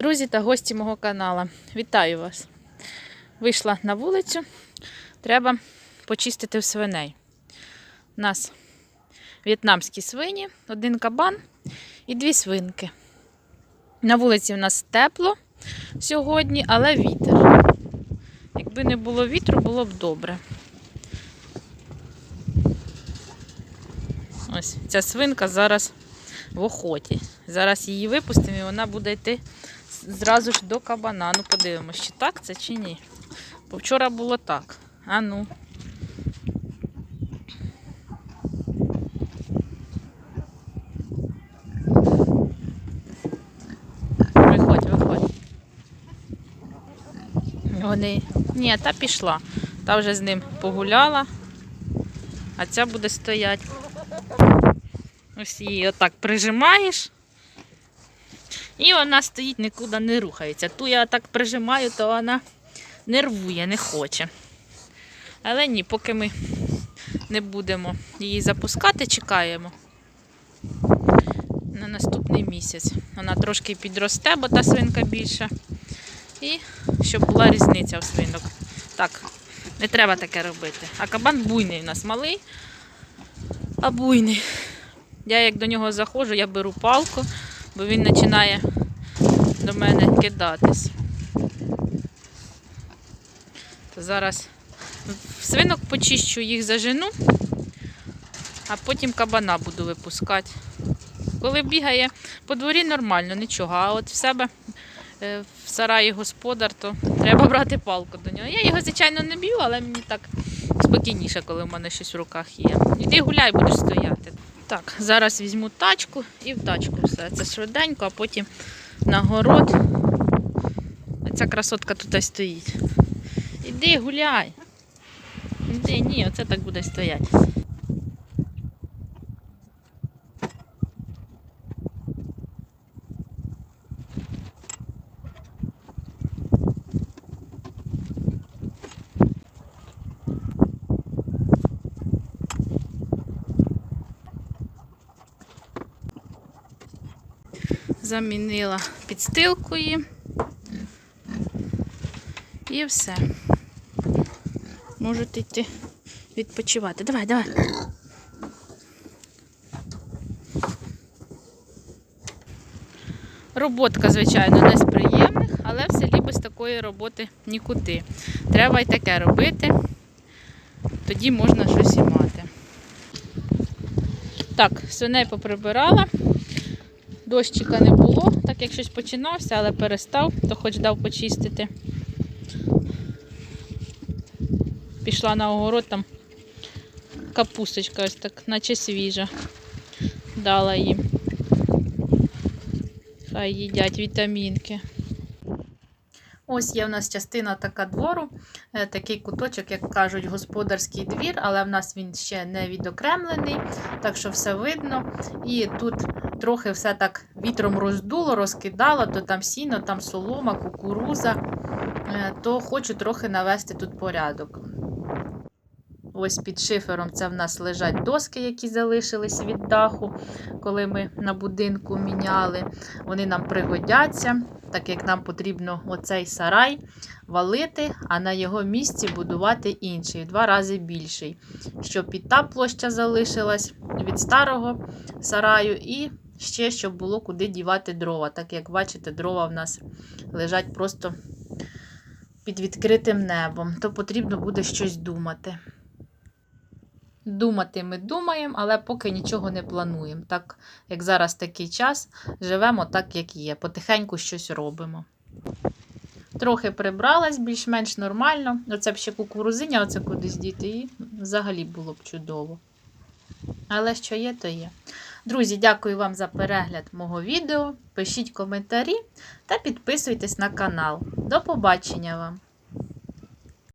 Друзі та гості мого каналу, вітаю вас! Вийшла на вулицю, треба почистити свиней. У нас в'єтнамські свині, один кабан і дві свинки. На вулиці у нас тепло сьогодні, але вітер. Якби не було вітру, було б добре. Ось ця свинка зараз в охоті. Зараз її випустимо і вона буде йти зразу ж до кабана. Ну, подивимось, чи так це, чи ні. Бо вчора було так. А ну. Виходь, виходь. Вони. Ні, та пішла. Та вже з ним погуляла, а ця буде стояти. Ось її отак прижимаєш. І вона стоїть, нікуди не рухається. Ту я так прижимаю, то вона нервує, не хоче. Але ні, поки ми не будемо її запускати, чекаємо на наступний місяць. Вона трошки підросте, бо та свинка більша. І щоб була різниця в свинок. Так, не треба таке робити. А кабан буйний у нас малий, а буйний. Я як до нього заходжу, я беру палку, бо він починає до мене кидатись. Зараз свинок почищу, їх зажену, а потім кабана буду випускати. Коли бігає по дворі нормально, нічого. А от в себе е, в сараї господар, то треба брати палку до нього. Я його, звичайно, не б'ю, але мені так спокійніше, коли в мене щось в руках є. Іди гуляй, будеш стояти. Так, зараз візьму тачку і в тачку все. Це швиденько, а потім на город. Ця красотка тут стоїть. Іди гуляй. Іди, ні, оце так буде стояти. Замінила підстилку її. І все. Можете йти відпочивати. Давай, давай. Роботка, звичайно, не з приємних, але в селі без такої роботи нікуди. Треба й таке робити, тоді можна щось і мати. Так, свиней поприбирала. Дощика не було, так як щось починався, але перестав, то хоч дав почистити. Пішла на огород, там капусточка ось так, наче свіжа. Дала їм. Хай їдять вітамінки. Ось є в нас частина така двору, е, такий куточок, як кажуть, господарський двір, але в нас він ще не відокремлений, так що все видно. І тут трохи все так вітром роздуло, розкидало, то там сіно, там солома, кукуруза, Е, то хочу трохи навести тут порядок. Ось під шифером це в нас лежать доски, які залишились від даху, коли ми на будинку міняли. Вони нам пригодяться, так як нам потрібно оцей сарай валити, а на його місці будувати інший, в два рази більший. Щоб і та площа залишилась від старого сараю, і ще щоб було куди дівати дрова. Так як бачите, дрова в нас лежать просто під відкритим небом, то потрібно буде щось думати. Думати ми думаємо, але поки нічого не плануємо. Так як зараз такий час, живемо так, як є. Потихеньку щось робимо. Трохи прибралась, більш-менш нормально. Оце б ще кукурузиня, оце кудись діти, і взагалі було б чудово. Але що є, то є. Друзі, дякую вам за перегляд мого відео. Пишіть коментарі та підписуйтесь на канал. До побачення вам!